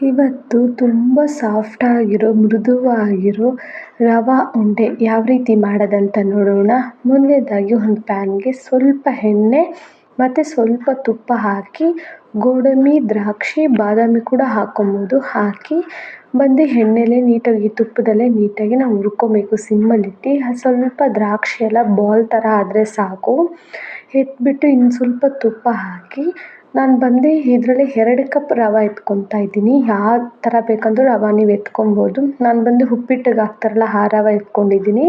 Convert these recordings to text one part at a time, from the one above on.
ಇವತ್ತು ತುಂಬ ಸಾಫ್ಟಾಗಿರೋ ಮೃದುವಾಗಿರೋ ರವೆ ಉಂಡೆ ಯಾವ ರೀತಿ ಮಾಡೋದಂತ ನೋಡೋಣ. ಮೊದಲನೇದಾಗಿ ಒಂದು ಪ್ಯಾನ್ಗೆ ಸ್ವಲ್ಪ ಎಣ್ಣೆ ಮತ್ತು ಸ್ವಲ್ಪ ತುಪ್ಪ ಹಾಕಿ, ಗೋಡಂಬಿ, ದ್ರಾಕ್ಷಿ, ಬಾದಾಮಿ ಕೂಡ ಹಾಕ್ಕೊಬೋದು ಹಾಕಿ ಬಂದು ಎಣ್ಣೆಲೇ ನೀಟಾಗಿ ತುಪ್ಪದಲ್ಲೇ ನೀಟಾಗಿ ನಾವು ಹುರ್ಕೊಬೇಕು. ಸಿಮ್ಮಲ್ಲಿಟ್ಟು ಸ್ವಲ್ಪ ದ್ರಾಕ್ಷಿ ಎಲ್ಲ ಬಾಲ್ ಥರ ಆದರೆ ಸಾಕು. ಎತ್ಬಿಟ್ಟು ಇನ್ನು ಸ್ವಲ್ಪ ತುಪ್ಪ ಹಾಕಿ ನಾನು ಬಂದು ಇದರಲ್ಲಿ ಎರಡು ಕಪ್ ರವೆ ಎತ್ಕೊತಾ ಇದ್ದೀನಿ. ಯಾವ ಥರ ಬೇಕಂದರೂ ರವೆ ನೀವು ಎತ್ಕೊಬೋದು. ನಾನು ಬಂದು ಉಪ್ಪಿಟ್ಟಿಗೆ ಹಾಕ್ತಾರಲ್ಲ, ಆ ರವೆ ಎತ್ಕೊಂಡಿದ್ದೀನಿ.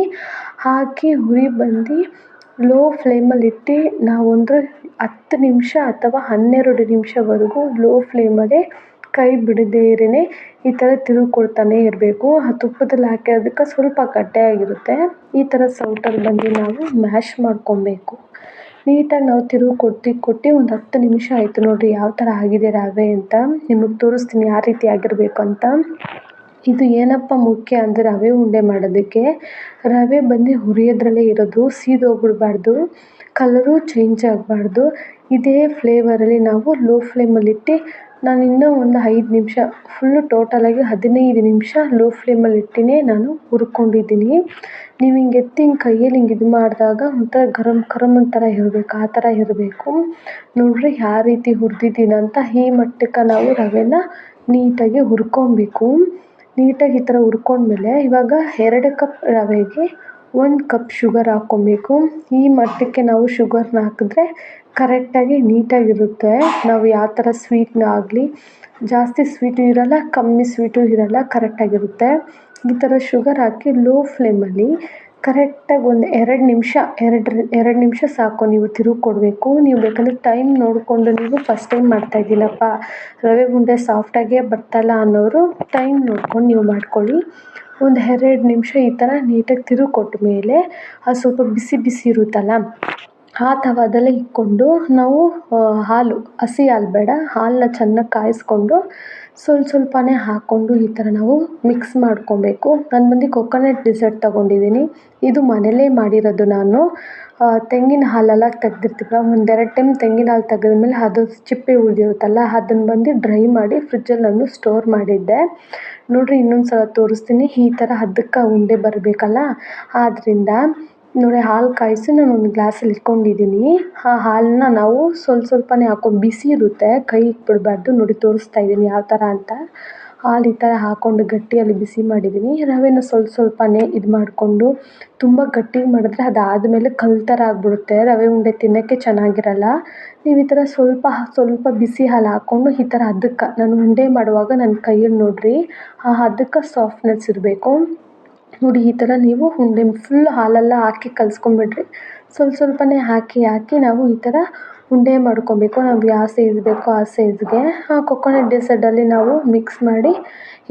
ಹಾಕಿ ಹುರಿ ಬಂದು ಲೋ ಫ್ಲೇಮಲ್ಲಿಟ್ಟು ನಾವೊಂದು ಹತ್ತು ನಿಮಿಷ ಅಥವಾ ಹನ್ನೆರಡು ನಿಮಿಷವರೆಗೂ ಲೋ ಫ್ಲೇಮಲ್ಲೇ ಕೈ ಬಿಡದೇರೇ ಈ ಥರ ತಿರುಗಿಕೊಡ್ತಾನೆ ಇರಬೇಕು. ಆ ತುಪ್ಪದಲ್ಲಿ ಹಾಕಿರೋದಕ್ಕೆ ಸ್ವಲ್ಪ ಗಟ್ಟಿಯಾಗಿರುತ್ತೆ ಈ ಥರ ಸೌಟಲ್ಲಿ ಬಂದು ನಾವು ಮ್ಯಾಶ್ ಮಾಡ್ಕೊಬೇಕು. ನೀಟಾಗಿ ನಾವು ತಿರುವು ಕೊಟ್ಟು ಕೊಟ್ಟು ಒಂದು ಹತ್ತು ನಿಮಿಷ ಆಯಿತು ನೋಡಿರಿ ಯಾವ ಥರ ಆಗಿದೆ ರವೆ ಅಂತ. ನಿಮಗೆ ತೋರಿಸ್ತೀನಿ ಯಾವ ರೀತಿ ಆಗಿರಬೇಕು ಅಂತ. ಇದು ಏನಪ್ಪ ಮುಖ್ಯ ಅಂದರೆ ರವೆ ಉಂಡೆ ಮಾಡೋದಕ್ಕೆ. ರವೆ ಬಂದು ಹುರಿಯೋದ್ರಲ್ಲೇ ಇರೋದು ಸೀದೋಗ್ಬಿಡ್ಬಾರ್ದು ಕಲರು ಚೇಂಜ್ ಆಗಬಾರ್ದು. ಇದೇ ಫ್ಲೇವರಲ್ಲಿ ನಾವು ಲೋ ಫ್ಲೇಮಲ್ಲಿಟ್ಟು ನಾನು ಇನ್ನೂ ಒಂದು ಐದು ನಿಮಿಷ ಫುಲ್ಲು ಟೋಟಲಾಗಿ ಹದಿನೈದು ನಿಮಿಷ ಲೋ ಫ್ಲೇಮಲ್ಲಿ ಇಟ್ಟಿನಿ ನಾನು ಹುರ್ಕೊಂಡಿದ್ದೀನಿ. ನೀವು ಹಿಂಗೆ ಎತ್ತಿ ಹಿಂಗೆ ಕೈಯಲ್ಲಿ ಹಿಂಗೆ ಇದು ಮಾಡಿದಾಗ ಒಂಥರ ಗರಮ್ ಗರಮ್ ಒಂಥರ ಇರಬೇಕು, ಆ ಥರ ಇರಬೇಕು. ನೋಡಿರಿ ಯಾವ ರೀತಿ ಹುರಿದಿದ್ದೀನಿ ಅಂತ ಈ ಮಟ್ಟಕ್ಕೆ ನಾವು ರವೆನ ನೀಟಾಗಿ ಹುರ್ಕೊಬೇಕು. ನೀಟಾಗಿ ಈ ಥರ ಹುರ್ಕೊಂಡ್ಮೇಲೆ ಇವಾಗ ಎರಡು ಕಪ್ ರವೆಗೆ ಒಂದು ಕಪ್ ಶುಗರ್ ಹಾಕ್ಕೊಬೇಕು. ಈ ಮಟ್ಟಕ್ಕೆ ನಾವು ಶುಗರ್ನ ಹಾಕಿದ್ರೆ ಕರೆಕ್ಟಾಗಿ ನೀಟಾಗಿರುತ್ತೆ. ನಾವು ಯಾವ ಥರ ಸ್ವೀಟ್ನ ಆಗಲಿ, ಜಾಸ್ತಿ ಸ್ವೀಟು ಇರೋಲ್ಲ, ಕಮ್ಮಿ ಸ್ವೀಟು ಇರೋಲ್ಲ, ಕರೆಕ್ಟಾಗಿರುತ್ತೆ. ಈ ಥರ ಶುಗರ್ ಹಾಕಿ ಲೋ ಫ್ಲೇಮಲ್ಲಿ ಕರೆಕ್ಟಾಗಿ ಒಂದು ಎರಡು ನಿಮಿಷ, ಎರಡು ಎರಡು ನಿಮಿಷ ಸಾಕು. ನೀವು ತಿರುವು ಕೊಡಬೇಕು ನೀವು ಬೇಕಂದರೆ ಟೈಮ್ ನೋಡಿಕೊಂಡು ನೀವು ಫಸ್ಟ್ ಟೈಮ್ ಮಾಡ್ತಾ ಇದ್ದೀನಪ್ಪ ರವೆ ಉಂಡೆ ಸಾಫ್ಟಾಗೇ ಬರ್ತಲ್ಲ ಅನ್ನೋರು ಟೈಮ್ ನೋಡ್ಕೊಂಡು ನೀವು ಮಾಡ್ಕೊಳ್ಳಿ. ಒಂದು ಎರಡು ನಿಮಿಷ ಈ ಥರ ನೀಟಾಗಿ ತಿರುವು ಕೊಟ್ಟ ಮೇಲೆ, ಅದು ಸ್ವಲ್ಪ ಬಿಸಿ ಬಿಸಿ ಇರುತ್ತಲ್ಲ? ಆ ತವಾದಲ್ಲೇ ಇಕ್ಕೊಂಡು ನಾವು ಹಾಲು, ಹಸಿ ಹಾಲು ಬೇಡ, ಹಾಲನ್ನ ಚೆನ್ನಾಗಿ ಕಾಯಿಸ್ಕೊಂಡು ಸ್ವಲ್ಪ ಸ್ವಲ್ಪನೇ ಹಾಕ್ಕೊಂಡು ಈ ಥರ ನಾವು ಮಿಕ್ಸ್ ಮಾಡ್ಕೊಬೇಕು. ನಾನು ಬಂದು ಕೊಕೊನೆಟ್ ಡಿಸರ್ಟ್ ತೊಗೊಂಡಿದ್ದೀನಿ. ಇದು ಮನೆಯಲ್ಲೇ ಮಾಡಿರೋದು ನಾನು. ತೆಂಗಿನ ಹಾಲೆಲ್ಲ ತೆಗ್ದಿರ್ತೀವಲ್ಲ, ಒಂದೆರಡು ಟೈಮ್ ತೆಂಗಿನ ಹಾಲು ತೆಗೆದ್ಮೇಲೆ ಅದು ಚಿಪ್ಪೆ ಉಳಿದಿರುತ್ತಲ್ಲ, ಅದನ್ನು ಬಂದು ಡ್ರೈ ಮಾಡಿ ಫ್ರಿಜ್ಜಲ್ಲಿ ನಾನು ಸ್ಟೋರ್ ಮಾಡಿದ್ದೆ. ನೋಡಿರಿ ಇನ್ನೊಂದು ಸಲ ತೋರಿಸ್ತೀನಿ, ಈ ಥರ ಹದಕ್ಕೆ ಉಂಡೆ ಬರಬೇಕಲ್ಲ. ಆದ್ದರಿಂದ ನೋಡಿ, ಹಾಲು ಕಾಯಿಸಿ ನಾನು ಒಂದು ಗ್ಲಾಸಲ್ಲಿ ಇಟ್ಕೊಂಡಿದ್ದೀನಿ. ಆ ಹಾಲನ್ನ ನಾವು ಸ್ವಲ್ಪ ಸ್ವಲ್ಪನೇ ಹಾಕೊಂಡು ಬಿಸಿ ಇರುತ್ತೆ, ಕೈ ಬಿಡಬಾರ್ದು ನೋಡಿ, ತೋರಿಸ್ತಾ ಇದ್ದೀನಿ ಯಾವ ಥರ ಅಂತ. ಹಾಲು ಈ ಥರ ಹಾಕ್ಕೊಂಡು ಗಟ್ಟಿಯಲ್ಲಿ ಬಿಸಿ ಮಾಡಿದ್ದೀನಿ. ರವೆನ ಸ್ವಲ್ಪ ಸ್ವಲ್ಪನೇ ಇದು ಮಾಡಿಕೊಂಡು ತುಂಬ ಗಟ್ಟಿ ಮಾಡಿದ್ರೆ ಅದಾದಮೇಲೆ ಕಲ್ಲು ಥರ ಆಗಿಬಿಡುತ್ತೆ. ರವೆ ಉಂಡೆ ತಿನ್ನೋಕ್ಕೆ ಚೆನ್ನಾಗಿರಲ್ಲ. ನೀವು ಈ ಥರ ಸ್ವಲ್ಪ ಸ್ವಲ್ಪ ಬಿಸಿ ಹಾಲು ಹಾಕ್ಕೊಂಡು ಈ ಥರ ಅದಕ್ಕೆ ನಾನು ಉಂಡೆ ಮಾಡುವಾಗ ನನ್ನ ಕೈಯಲ್ಲಿ ನೋಡಿರಿ, ಆ ಅದಕ್ಕೆ ಸಾಫ್ಟ್ನೆಸ್ ಇರಬೇಕು. ನೋಡಿ, ಈ ಥರ ನೀವು ಉಂಡೆ ಫುಲ್ ಹಾಲೆಲ್ಲ ಹಾಕಿ ಕಲ್ಸ್ಕೊಂಬಿಡ್ರಿ ಸ್ವಲ್ಪ ಸ್ವಲ್ಪನೇ ಹಾಕಿ ಹಾಕಿ ನಾವು ಈ ಥರ ಉಂಡೆ ಮಾಡ್ಕೊಬೇಕು. ನಾವು ಯಾವ ಸೈಜ್ ಬೇಕೋ ಆ ಸೈಜ್ಗೆ ಆ ಕೊಕೊನಟ್ ಡೆಸರ್ಟಲ್ಲಿ ನಾವು ಮಿಕ್ಸ್ ಮಾಡಿ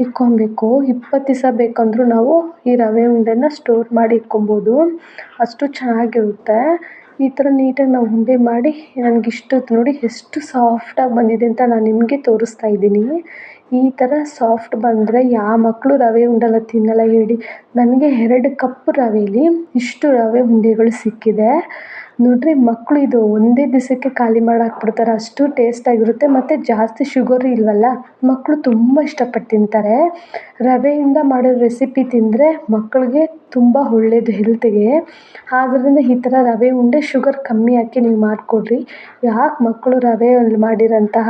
ಇಟ್ಕೊಬೇಕು. ಇಪ್ಪತ್ತು ದಿವಸ ಬೇಕಂದರೂ ನಾವು ಈ ರವೆ ಉಂಡೆನ ಸ್ಟೋರ್ ಮಾಡಿ ಇಟ್ಕೊಬೋದು. ಅಷ್ಟು ಚೆನ್ನಾಗಿರುತ್ತೆ. ಈ ಥರ ನೀಟಾಗಿ ನಾವು ಉಂಡೆ ಮಾಡಿ ನನಗಿಷ್ಟು ನೋಡಿ ಎಷ್ಟು ಸಾಫ್ಟಾಗಿ ಬಂದಿದೆ ಅಂತ ನಾನು ನಿಮಗೆ ತೋರಿಸ್ತಾ ಇದ್ದೀನಿ. ಈ ಥರ ಸಾಫ್ಟ್ ಬಂದರೆ ಯಾವ ಮಕ್ಕಳು ರವೆ ಉಂಡೆಲ್ಲ ತಿನ್ನಲ್ಲ ಹೇಳಿ. ನನಗೆ ಎರಡು ಕಪ್ ರವೆಲಿ ಇಷ್ಟು ರವೆ ಉಂಡೆಗಳು ಸಿಕ್ಕಿದೆ. ನೋಡಿರಿ ಮಕ್ಕಳು ಇದು ಒಂದೇ ದಿವಸಕ್ಕೆ ಖಾಲಿ ಮಾಡಿ ಹಾಕ್ಬಿಡ್ತಾರೆ ಅಷ್ಟು ಟೇಸ್ಟಾಗಿರುತ್ತೆ ಮತ್ತು ಜಾಸ್ತಿ ಶುಗರ್ ಇಲ್ಲವಲ್ಲ ಮಕ್ಕಳು ತುಂಬ ಇಷ್ಟಪಟ್ಟು ತಿಂತಾರೆ. ರವೆಯಿಂದ ಮಾಡೋ ರೆಸಿಪಿ ತಿಂದರೆ ಮಕ್ಕಳಿಗೆ ತುಂಬ ಒಳ್ಳೆಯದು ಹೆಲ್ತಿಗೆ ಆದ್ದರಿಂದ ಈ ಥರ ರವೆ ಉಂಡೆ ಶುಗರ್ ಕಮ್ಮಿ ಹಾಕಿ ನೀವು ಮಾಡಿಕೊಡ್ರಿ. ಯಾಕೆ ಮಕ್ಕಳು ರವೆಯಲ್ಲಿ ಮಾಡಿರೋಂತಹ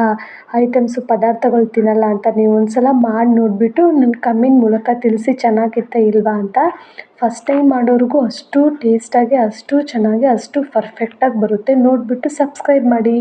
ಐಟಮ್ಸು ಪದಾರ್ಥಗಳು ತಿನ್ನಲ್ಲ ಅಂತ ನೀವು ಒಂದು ಸಲ ಮಾಡಿ ನೋಡಿಬಿಟ್ಟು ನನ್ನ ಕಮ್ಮಿನ ಮೂಲಕ ತಿಳಿಸಿ ಚೆನ್ನಾಗಿತ್ತಾ ಇಲ್ವಾ ಅಂತ. ಫಸ್ಟ್ ಟೈಮ್ ಮಾಡೋರಿಗೂ ಅಷ್ಟು ಟೇಸ್ಟಾಗಿ ಅಷ್ಟು ಚೆನ್ನಾಗಿ, ಅಷ್ಟು ಪರ್ಫೆಕ್ಟಾಗಿ ಬರುತ್ತೆ. ನೋಡಿಬಿಟ್ಟು ಸಬ್ಸ್ಕ್ರೈಬ್ ಮಾಡಿ.